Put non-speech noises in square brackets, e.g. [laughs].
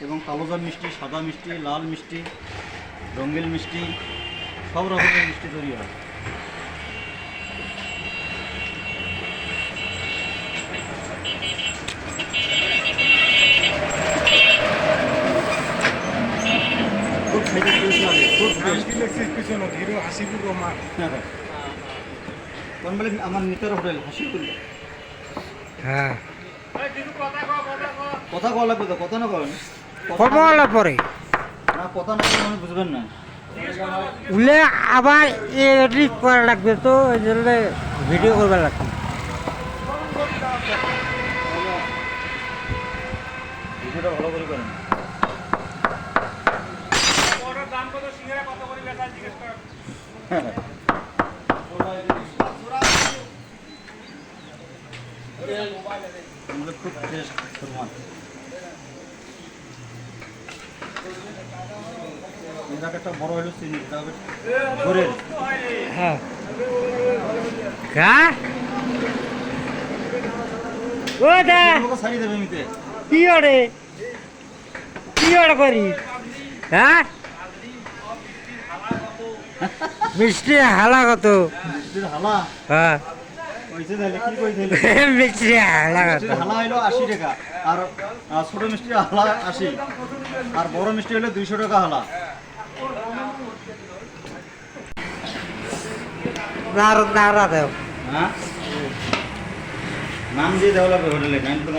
এবং কালোজাম মিষ্টি সাদা মিষ্টি লাল মিষ্টি রঙ্গিল মিষ্টি সব রকমের মিষ্টি তৈরি হয়। আমার নিতের হোটেল হাসিপুর হ্যাঁ। কথা কওয়া লাগবে তো কথা না কবেন কমলা পরে বুঝবেন না উলে আবার এডিট করা লাগবে তো এই জন্য ভিডিও করবার লাগবে ভিডিওটা ভালো করে করেন। খুব টেস্ট একটা বড় হলো চিনি এটা হবে ঘুরের হ্যাঁ। হ্যাঁ? ও সারি দেবে এমনিতে। কি ওরে? কি ওরে করি? হ্যাঁ? মিষ্টি হালা কত? মিষ্টির হালা? হ্যাঁ। কইছে তাহলে [laughs] মিষ্টি হালা কত? হালা হলো আশি টাকা আর আর ছোট মিষ্টি হালা আশি আর বড় মিষ্টি হলো দুইশো টাকা হালা। नारद नारद नाम जे देवला भेटले नाही तर